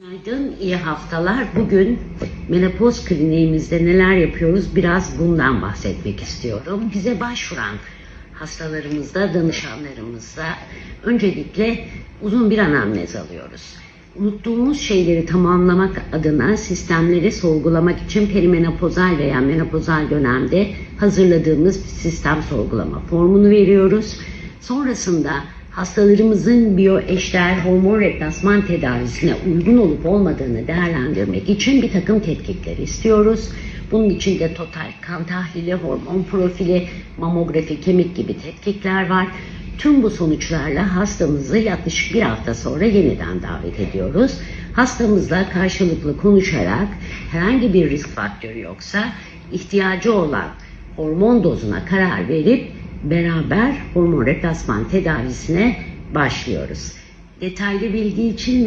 Günaydın, iyi haftalar. Bugün menopoz kliniğimizde neler yapıyoruz biraz bundan bahsetmek istiyorum. Bize başvuran hastalarımızda, danışanlarımızda öncelikle uzun bir anamnez alıyoruz. Unuttuğumuz şeyleri tamamlamak adına sistemleri sorgulamak için perimenopozal veya menopozal dönemde hazırladığımız bir sistem sorgulama formunu veriyoruz. Sonrasında hastalarımızın biyoeşdeğer hormon replasman tedavisine uygun olup olmadığını değerlendirmek için bir takım tetkikler istiyoruz. Bunun için de total kan tahlili, hormon profili, mamografi, kemik gibi tetkikler var. Tüm bu sonuçlarla hastamızı yaklaşık bir hafta sonra yeniden davet ediyoruz. Hastamızla karşılıklı konuşarak herhangi bir risk faktörü yoksa ihtiyacı olan hormon dozuna karar verip beraber hormon replasman tedavisine başlıyoruz. Detaylı bilgi için